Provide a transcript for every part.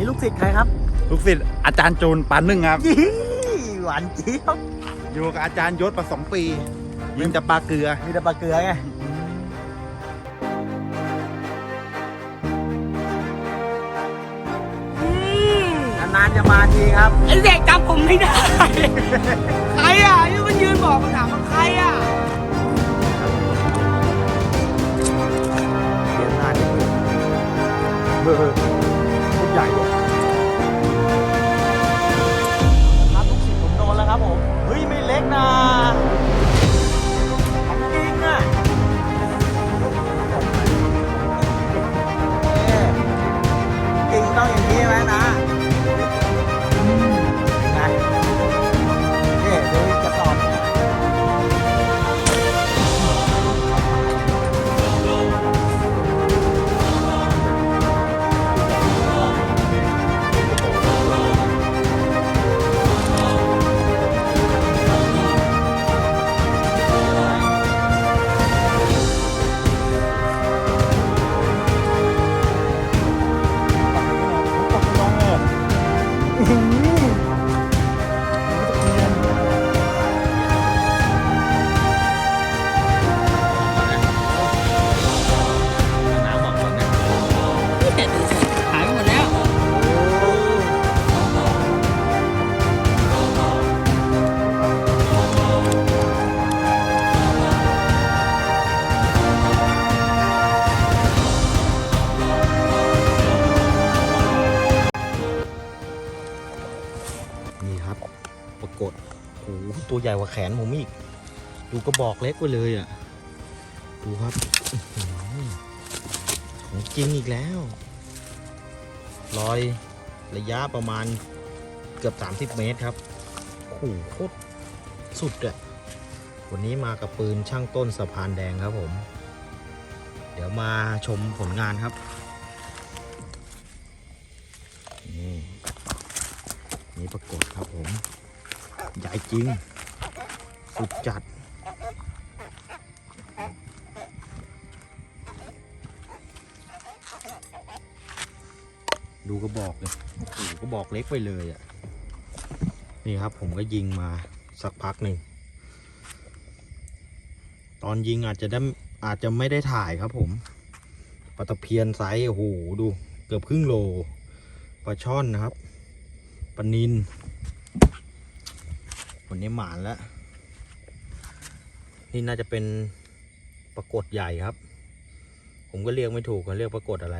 นี่ลูกศิษย์ใครครับ ลูกศิษย์อาจารย์จูนปานนึ่งครับยี่หวานเจี๊ยบอยู่กับอาจารย์ยศมาสองปี ยิงแต่ปลาเกลือมีแต่ปลาเกลือไงนานๆจะมาทีครับไอเด็กจำผมไม่ได้ ใครอะยังมันยืนบอกมาถามว่าใครอะเดี๋ยวหน้าดิเบอร์ชุดให ญ่เลยครับลูกศิษย์ผมโดนแล้วครับผม เฮ้ย ไม่เล็กนะ ห กว่าแขนผมอีก ดูกระบอกเล็กไปเลยอะ ดูครับ ของจริงอีกแล้วลอยระยะประมาณเกือบ 30 เมตรครับโอ้โคตรสุดอะวันนี้มากับปืนช่างต้นสะพานแดงครับผม เดี๋ยวมาชมผลงานครับ นี่นี่ปรากฏครับผม ใหญ่จริง สุดจัด ดูกระบอกเลยโอ้โหกระบอกเล็กไปเลยอะ่ะ นี่ครับผมก็ยิงมาสักพักหนึ่ง ตอนยิงอาจจะได้อาจจะไม่ได้ถ่ายครับผมปลาตะเพียนไซส์โอ้โหดูเกือบครึ่งโลปลาช่อนนะครับปลานินวันนี้หมานแล้ว นี่น่าจะเป็นปรากฏใหญ่ครับ ผมก็เรียกไม่ถูกเขาเรียกปรากฏอะไร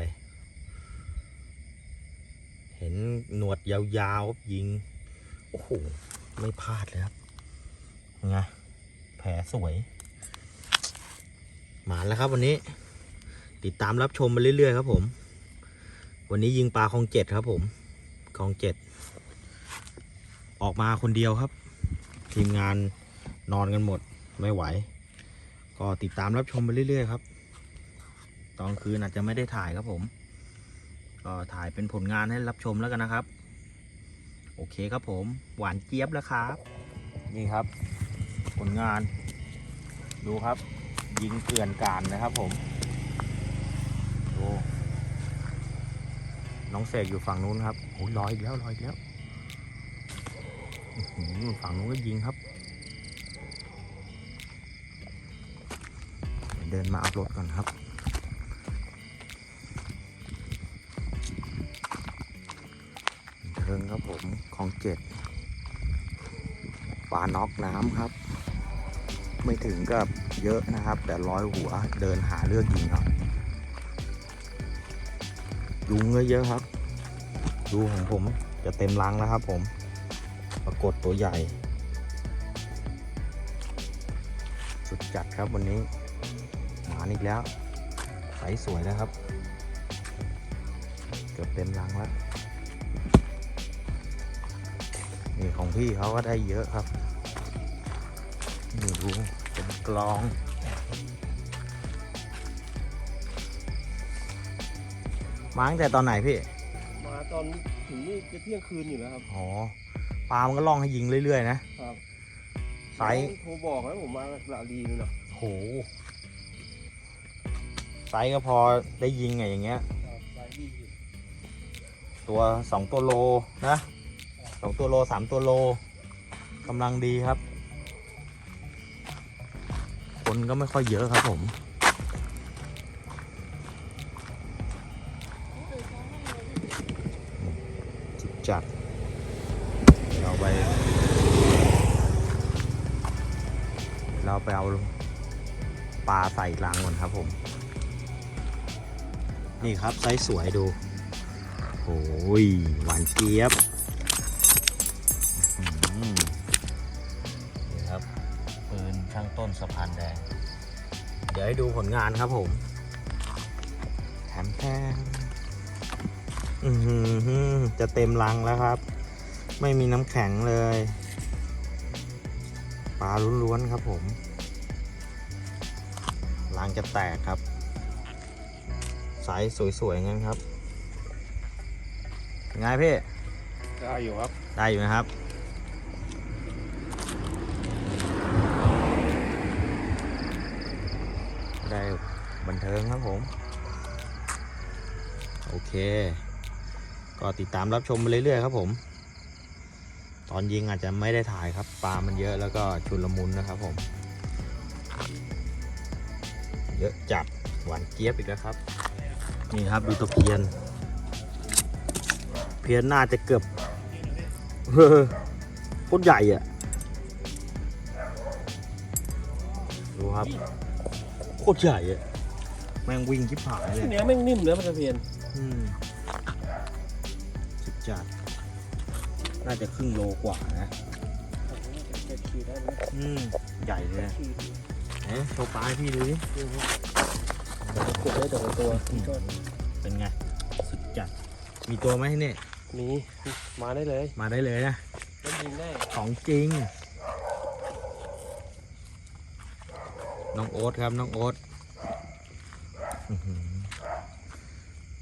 เห็นหนวดยาวๆยิง โอ้โห ไม่พลาดเลยครับไงแผลสวย หมานแล้วครับวันนี้ ติดตามรับชมมาเรื่อยๆครับผม วันนี้ยิงปลาคลองเจ็ดครับผมคลองเจ็ด ออกมาคนเดียวครับ ทีมงานนอนกันหมด ไม่ไหว ก็ติดตามรับชมไปเรื่อยๆครับ ตอนคืนอาจจะไม่ได้ถ่ายครับผม ก็ถ่ายเป็นผลงานให้รับชมแล้วกันนะครับ โอเคครับผม หวานเจี๊ยบแล้วครับ นี่ครับ ผลงาน ดูครับ ยิงเกลื่อนการนะครับผมดูน้องเสกอยู่ฝั่งนู้นครับโอ้ยลอยอีกแล้วลอยอีกแล้วฝั่งนู้นก็ยิงครับ เดินมาอัพรถก่อนครับเทิงครับผมของเจ็ดปลาน็อกน้ำครับ ไม่ถึงกับเยอะนะครับ แต่ร้อยหัวเดินหาเลือกยิงครับยุงก็เยอะครับ ดูของผมจะเต็มรังแล้วครับผมปรากฏตัวใหญ่ สุดจัดครับวันนี้านอีกแล้วใสสวยแล้วครับ เกือบเต็มรังแล้วนี่ของพี่เขาก็ได้เยอะครับนี่ดูเป็นกลองมาตั้งแต่ตอนไหนพี่ มาตอนถึงนี่จะเที่ยงคืนอยู่แล้วครับ อ๋อ ปลามันก็ล่องให้ยิงเรื่อยๆ นะ ครับ ไซส์น้องโทรบอกแล้วผมมาสระดีนู่นนะโห ไซส์ก็พอได้ยิงไงอย่างเงี้ยตตัวสองตัวโลนะสองตัวโลสามตัวโลกำลังดีครับ คนก็ไม่ค่อยเยอะครับผมจุดจัดเราไป เราไปเอาปลาใส่ลังก่อนครับผม นี่ครับไซส์สวยดูโอ้ยหวานเจี๊ยบอื้ออนี่ครับปืนช่างต้นสะพานแดง เดี๋ยวให้ดูผลงานครับผมแถมแทมอือหือจะเต็มลังแล้วครับ ไม่มีน้ำแข็งเลยปลาล้วนๆครับผมลังจะแตกครับ ไซส์สวยๆงั้นครับยังไงพี่ได้อยู่ครับ ได้อยู่นะครับ ได้บันเทิงครับผม โอเค ก็ติดตามรับชมไปเรื่อยๆครับผม ตอนยิงอาจจะไม่ได้ถ่ายครับ ปลามันเยอะแล้วก็ชุลมุนนะครับผม เยอะจัดหวานเจี๊ยบอีกแล้วครับ นี่ครับดูตะเพียน เพียนน่าจะเกือบเฮ้อโคตรใหญ่อะดูครับ โคตรใหญ่อะแม่งวิ่งที่ผายเลยเนื้อแม่งนิ่มเนื้อมันจะเพียนอืมสุดจัดน่าจะครึ่งโลกว่านะ อืม ใหญ่เลยเอ๊ะโชว์ปลาให้พี่ดูดิ ขุดได้แต่ละตัวเป็นไง สุดจัด มีตัวไหมเนี่ย มีมาได้เลยมาได้เลยนะแล้วยิงได้ของจริง น้องโอ๊ตครับน้องโอ๊ตอื้อหือ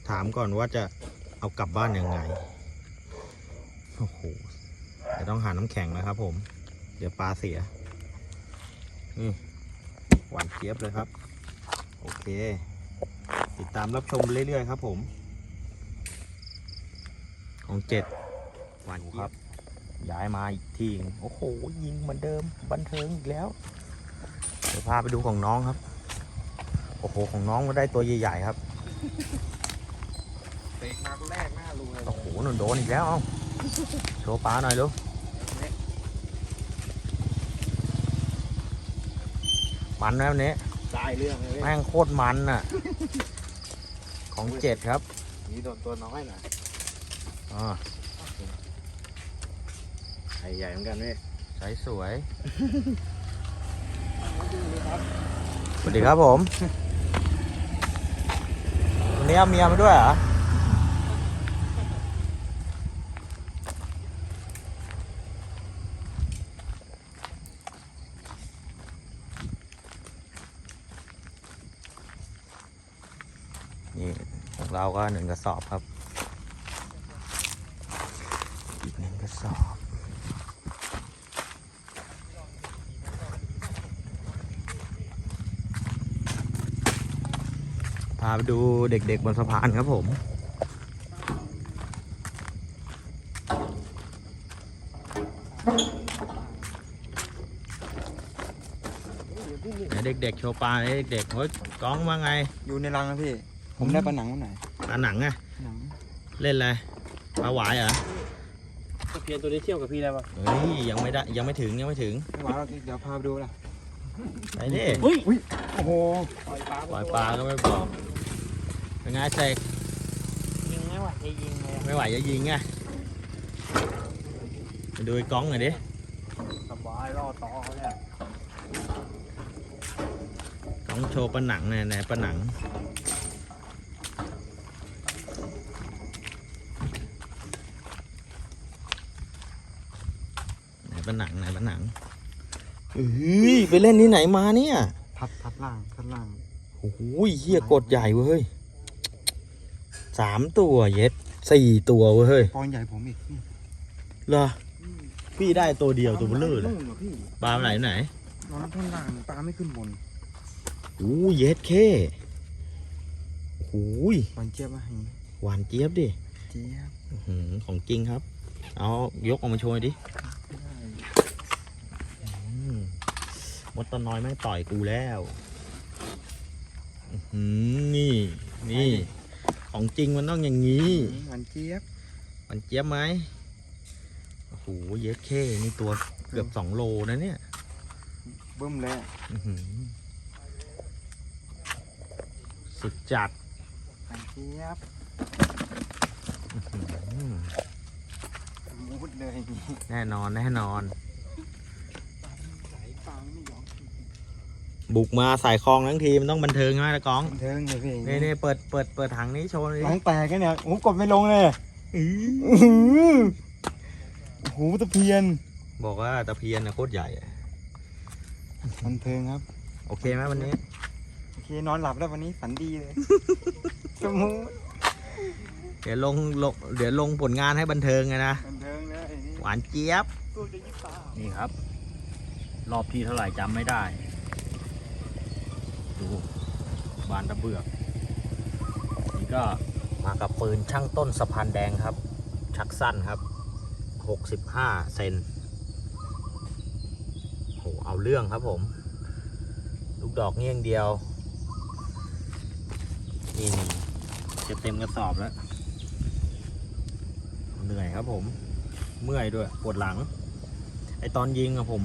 ถามก่อนว่าจะเอากลับบ้านยังไง โอ้โหเดี๋ยวต้องหาน้ำแข็งนะครับผม เดี๋ยวปลาเสีย นี่ หวานเจี๊ยบเลยครับ โอเค ติดตามรับชมเรื่อยๆครับผม ของเจ็ดหวานเจี๊ยบย้ายมาอีกทีหนึ่งโอ้โห ยิงเหมือนเดิม บันเทิงอีกแล้ว เดี๋ยวพาไปดูของน้องครับ โอ้โห ของน้องก็ได้ตัวใหญ่ๆครับเตะมาแรกหน้ารูเลยโอ้โหหนุนโดนอีกแล้วเอ้าโชว์ปลาหน่อยลูกมันแล้วเนี้ย ได้เรื่องเลยแม่งโคตรมันน่ะ ของเจ็ดครับนี่โดนตัวน้อยหน่อยอ่าไอ้ใหญ่เหมือนกันพี่ใสสวย สวัสดีครับผม วันนี้เอาเมียมาด้วยเหรอ นี่ของ เราก็หนึ่งกระสอบครับ อีกหนึ่งกระสอบพาไปดูเด็กๆบนสะพานครับผมไหนเด็กๆโชว์ปลาไหนเด็กๆเฮ้ยกล้องว่าไง อยู่ในรังนะพี่ ผมได้ปลาหนังมาไหน ปลาหนังอะหนังเล่นอะไรปลาหวายเหรอตะเพียนตัวนี้เที่ยวกับพี่ได้ปะเฮ้ยยังไม่ได้ยังไม่ถึงยังไม่ถึงไม่หวานหรอกเดี๋ยวพาไปดูละไปดิเฮ้ยโอ้โหปล่อยปลาปล่อยปลาก็ไม่บอกเป็นไงเสกยิงไม่ไหวจะยิงเลยไม่ไหวจะยิงไงไปดูไอ้กล้องหน่อยดิสบายรอต่อเนี่ยกล้องโชว์ปลาหนังเนี่ยไหนปลาหนัง ไหนปลาหนังไหนปลาหนังเฮ้ยไปเล่นที่ไหนมาเนี่ย พัดพัดล่างพัดล่างโอ้โหเฮียกดใหญ่เว้ยสามตัวเย็ดสี่ตัวเว้ยเฮ้ยปอนใหญ่ผมอีกนี่เหรอพี่ได้ตัวเดียวตัวเบลเลอร์เลยนู่นเหรอพี่ปลาไหนไหนนอนท่อนล่างปลาไม่ขึ้นบนโอ้เย็ดเข้โอ้โหปอนเจี๊ยบว่าให้หวานเจี๊ยบดิเจี๊ยบอื้อหือของจริงครับ เอายกออกมาโชว์หน่อยดิอืม มดตะน้อยแม่งต่อยกูแล้วอื้อหือนี่ นี่ ของจริงมันต้องอย่างนี้หวานเจี๊ยบมันเจี๊ยบไหมโอ้โหเย็ดเข้นี่ตัวเกือบสองโลนะเนี่ยบึ้มเลยอื้อหือสุดจัด หวานเจี๊ยบอื้อหือมุดเลยอย่างนี้แน่นอนแน่นอน บุกมาใส่คลองทั้งทีมันต้องบันเทิงใช่ไหมตะกองบันเทิงเลยพี่นี่นี่เปิดเปิดเปิดถังนี้โชว์หน่อยร้อดิงแตกกันเนี่ยโอ้โหกดไม่ลงเลยอื้ออื้อหือโอ้โหตะเพียนบอกว่าตะเพียนนะโคตรใหญ่อะบันเทิงครับ โอเคไหมวันนี้ โอเคนอนหลับแล้ววันนี้ฝันดีเลย สมูทเดี๋ยวลงลงเดี๋ยวลงผลงานให้บันเทิงไงนะบันเทิงเลยไอ้นี่หวานเจี๊ยบตัวจะยิบตา นี่ครับ รอบที่เท่าไหร่จำไม่ได้ ดูบานตะเบือกนี่ก็มากับปืนช่างต้นสะพานแดงครับ ชักสั้นครับ 65 เซนโหเอาเรื่องครับผม ลูกดอกเงี้ยงเดียว นี่นี่จะเต็มกระสอบแล้ว เหนื่อยครับผม เมื่อยด้วยปวดหลัง ไอตอนยิงอะผม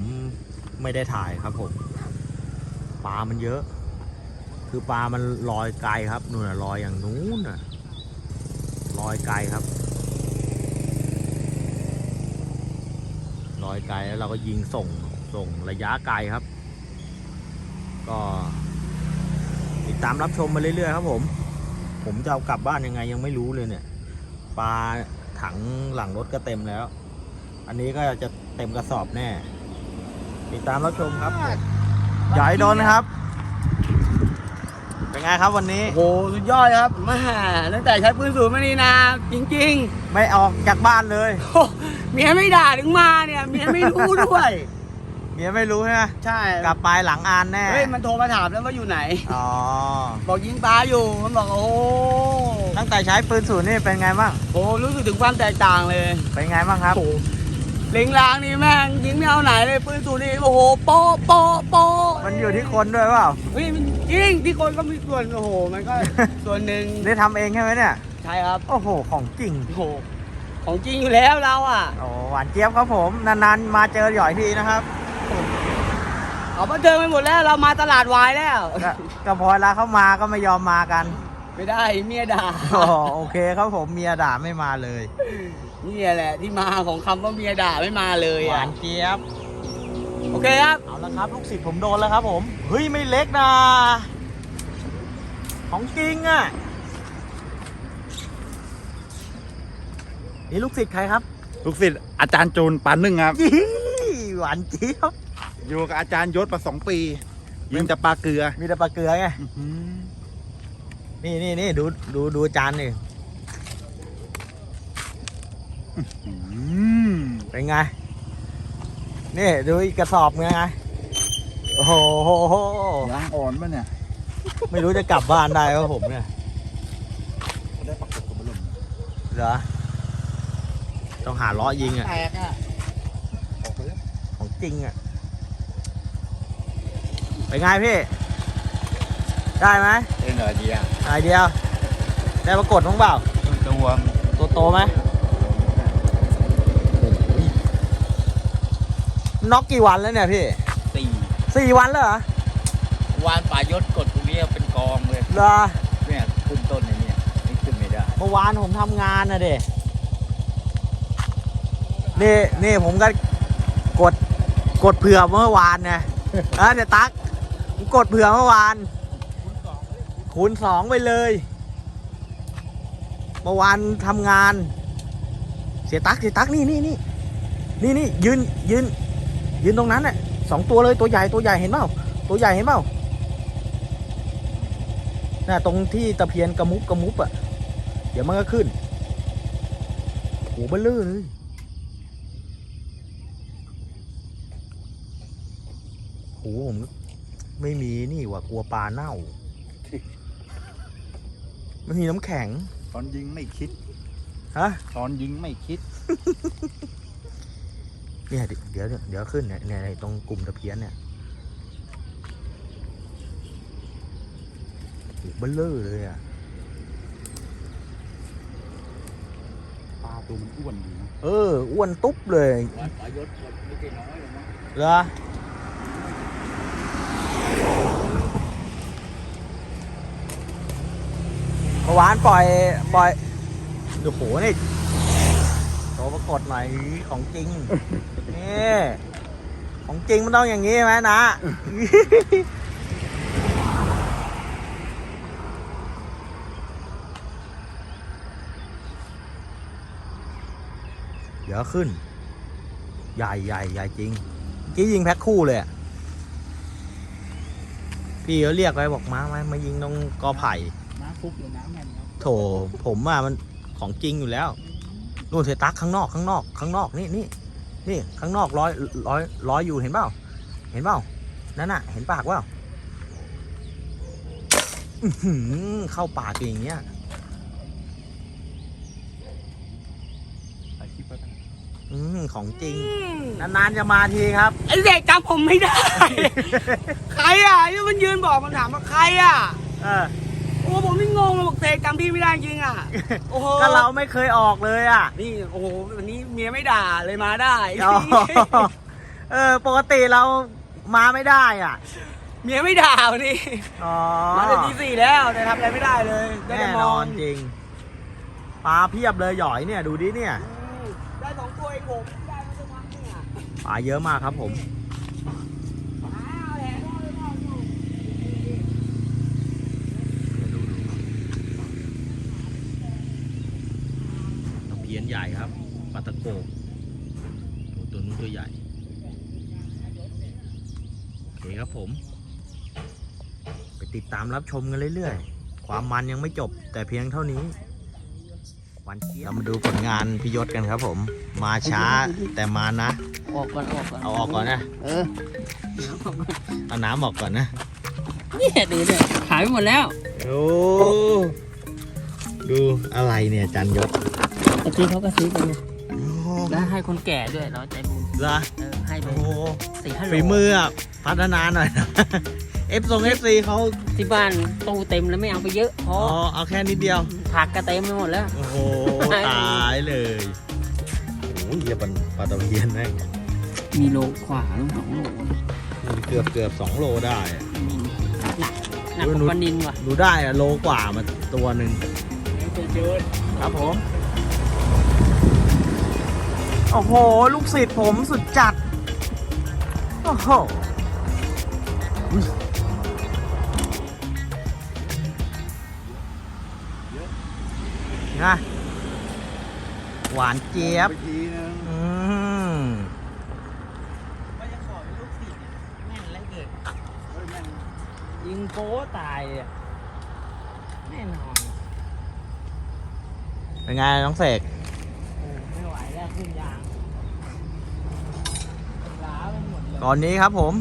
ไม่ได้ถ่ายครับผมปลามันเยอะ คือปลามันลอยไกลครับนู่นน่ะลอยอย่างนู้นน่ะลอยไกลครับลอยไกลแล้วเราก็ยิงส่งส่งระยะไกลครับ ก็ติดตามรับชมมาเรื่อยๆครับผม ผมจะเอากลับบ้านยังไงยังไม่รู้เลยเนี่ยปลาถังหลังรถก็เต็มแล้ว อันนี้ก็จะเต็มกระสอบแน่ ติดตามรับชมครับใหญ่โดนนะครับเป็น ไงครับวันนี้ โอ้โหสุดยอดครับแม่ตั้งแต่ใช้ปืนสูบมานี่นะ จริงไม่ออกจากบ้านเลย ๆโอ้เมียไม่ด่าถึงมาเนี่ยเมียไม่รู้ด้วย เมียไม่รู้ใช่ไหมใช่กลับไปหลังอานแน่ เฮ้ยมันโทรมาถามแล้วว่าอยู่ไหน อ๋อ บอกยิงปลาอยู่ มันบอกโอ้โหตั้งแต่ใช้ปืนศูนย์นี่เป็นไงบ้าง โอ้รู้สึกถึงความแตกต่างเลยเป็นไงบ้างครับ เล็งลางนี่แม่งยิงไม่เอาไหนเลยปืนสูบนี่โอ้โหโป๊ะโป๊ะโป๊ะมันอยู่ที่คนด้วยเปล่าเฮ้ยมันจริงที่คนก็มีส่วนโอ้โหมันก็ ส่วนหนึ่งได้ทำเองใช่ไหมเนี่ย ใช่ครับโอ้โห ของจริง โอ้โหของจริงอยู่แล้วเราอะ โอ้หวานเจี๊ยบครับผม นานๆ มาเจอหย่อยทีนะครับเอามาเดินไปหมดแล้วเรามาตลาดวายแล้ว ก็ก็พอเวลาเข้ามาก็ไม่ยอมมากัน ไม่ได้เมียด่า อ๋อโอเคครับผมเมียด่าไม่มาเลย นี่แหละที่มาของคำว่าเมียด่าไม่มาเลยหวาอะนเจี๊ยบ โอเคครับ เอาละครับ ลูกศิษย์ผมโดนแล้วครับผม เฮ้ย ไม่เล็กนะ ของจริงอะ นี่ลูกศิษย์ใครครับลูกศิษย์อาจารย์จูนปานนึ่งครับ ยี่หวานเจี๊ยบ อยู่กับอาจารย์ยศมาสองปี ยิงแต่ปลาเกลือมีแต่ปลาเกลือไง นี่นี่นี่ดูดูดูจานนี่อืม เป็นไง นี่ดูอีกกระสอบไงไงโอ้โหยางอ่อนป่ะเนี่ย ไม่รู้จะกลับบ้านได้ว่าผมเนี่ยได้ปลากดกับลมเหรอ ต้องหาล้อยิงอะ แตกอะออกไปแล้วของจริงอะ เป็นไงพี่ ได้ไหมเอ็นไอเดียไอเดียว ได้ปรากฏมั้งเปล่า ตัวตัวโตไหม น็อกกี่วันแล้วเนี่ยพี่สี่สี่วันแล้วเหรอวานป่ายศกดตรงนี้เป็นกองเลยเหรอเนี่ยขึ้นต้นในเนี่ยนี่ขึ้นไม่ได้เมื่อวานผมทำงานนะเด็นี่นี่ผมก็กดกดเผื่อเมื่อวานไงเออเดี๋ยวตักผมกดเผื่อเมื่อวาน คูณสองไปเลยเมื่อวานทำงาน เสียตักเสียตักนี่นี่นี่นี่นี่ยืนยืน ยืนตรงนั้นน่ะสองตัวเลยตัวใหญ่ตัวใหญ่เห็นเปล่าตัวใหญ่เห็นเปล่าน่ะตรงที่ตะเพียนกระมุบกระมุบอะ เดี๋ยวมันก็ขึ้นโหเบลเลอร์เลยโหผมไม่มีนี่ว่ะกลัวปลาเน่าไม่มีน้ำแข็ง ตอนยิงไม่คิด ฮะช้อนยิงไม่คิด เนี่ยเดี๋ยวเดี๋ยวเดี๋ยวขึ้นเนี่ยเนี่ยตรงกลุ่มตะเพียนเนี่ยโอ้โหเบลเลอร์เลยอะปลาตัวมันอ้วนดีนะเอออ้วนตุ๊บเลยวันปลายศกดไม่ใช่น้อยเลยนะเหรอเมื่อวานปล่อยปล่อยโอ้โหนี่โตปรา กฏหน่อยของจริงนี่ของจริงมันต้องอย่างนี้ไหมนะเดี๋ยวขึ้น ใหญ่ใหญ่ใหญ่จริงกี้ยิงแพ็คคู่เลยพี่เขาเรียกไว้บอกมาไหมมายิงตรงกอไผ่น้ำฟุกหรือน้ำแมนครับโถผมอะมันของจริงอยู่แล้ว นู่นเทตักข้างนอกข้างนอกข้างนอกนี่นี่นี่ข้างนอกร้อยร้อยร้อยอยู่เห็นเปล่าเห็นเปล่านั่นน่ะเห็นปากเปล่าอื้อหือเข้าปากอย่างเงี้ยถ่ายคลิปไว้กันอืมของจริง นานๆจะมาทีครับไอ้เด็กจำผมไม่ได้ ใครอะที่มันยืนบอกมันถามว่าใครอะ เออโอ้ผมนี่งงเลยบอกเสกจำพี่ไม่ได้จริงอะ โอ้โหก็เราไม่เคยออกเลยอะนี่โอ้โหวันนี้เมียไม่ด่าเลยมาได้ อ๋อเออปกติเรามาไม่ได้อะเมียไม่ด่าวันนี้อ๋อมาแต่ทีสี่แล้วแต่ทำอะไรไม่ได้เลยได้แน่แต่มนอองนจริงปลาเพียบเลยหยอยเนี่ยดูดิเนี่ย อืมได้สองตัวเองผมได้มาสักพักหนึงอะปลาเยอะมากครับผม อ้าวแหละรอดเลยรอดเลย ตะเพียน ใหญ่ครับปลาตะโกโอ้ตัวนู้นตัวใหญ่ โอเคครับผม ไปติดตามรับชมกันเรื่อยๆ ความมันยังไม่จบแต่เพียงเท่านี้ วันเจี๊ยบเรามาดูผลงานพิยศกันครับผม มาช้าแต่มานะ ออกก่อนออกก่อนเอาออกก่อนนะ เออเอาน้ำออกก่อนนะเนี่ยดูเนี่ยขายไปหมดแล้ว โอ้ ดูอะไรเนี่ยจันยศ เมื่อกี้เขาก็ซื้อไปเนี่ยแล้วให้คนแก่ด้วยเราใจบุญเหรอเออให้ไปโอ้สี่ห้าโลฝีมืออะพัฒนาหน่อยนะ เอฟทรงเอฟซีเขาที่บ้านตู้เต็มแล้วไม่เอาไปเยอะพอ๋ออเอาแค่นิดเดียว ผักก็เต็มไปหมดแล้ว โอ้โห ตายเลยโอ้ยเหี้ยปันปลาตะเพียนแม่งมีโลขวาลูกสองโลเกือบเกือบสองโลได้อะ หนักหนักกหนูว่าปลานินว่ะ ดูได้อะโลกว่ามาตัวหนึ่งครับผม โอ้โห ลูกศิษย์ผมสุดจัด โอ้โหอุ๊ยนะหวานเจี๊ยบ ทีนึงอืมว่าจะขอเป็นลูกศิษย์แม่นแล้วเกิดยิงโป้ตายเลยอะแน่นอนเป็นไงน้องเสก โอ้ไม่ไหวแล้วขึ้นยางล้า ไปหมดเลยก่อนนี้ครับผม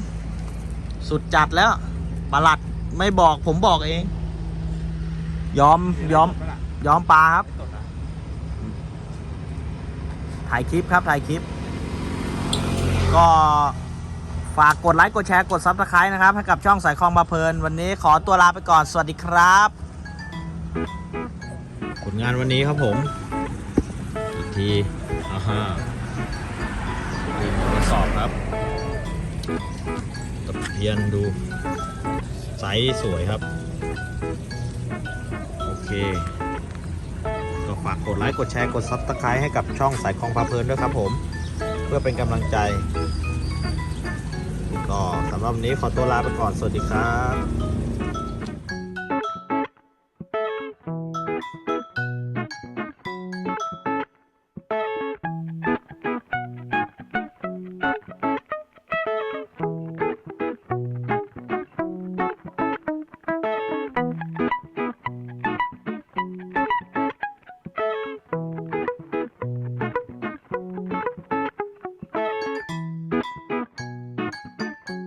สุดจัดแล้วประหลัดไม่บอกผมบอกเอง ยอมยอม ยอมปลาครับ ถ่ายคลิปครับถ่ายคลิป ก็ฝากกดไลค์กดแชร์กดซับสไครต์นะครับ ให้กับช่องสายคลองบาเพลิน วันนี้ขอตัวลาไปก่อนสวัสดีครับผลงานวันนี้ครับผม อีกทีอ่าฮะดูทดสอบครับ ทียนดูไซส์สวยครับ โอเค ก็ฝากกดไลค์ กดแชร์ กดซับสไครต์ให้กับช่องสายคลองพาเพลินด้วยครับผม เพื่อเป็นกำลังใจ ก็สำหรับวันนี้ขอตัวลาไปก่อน สวัสดีครับ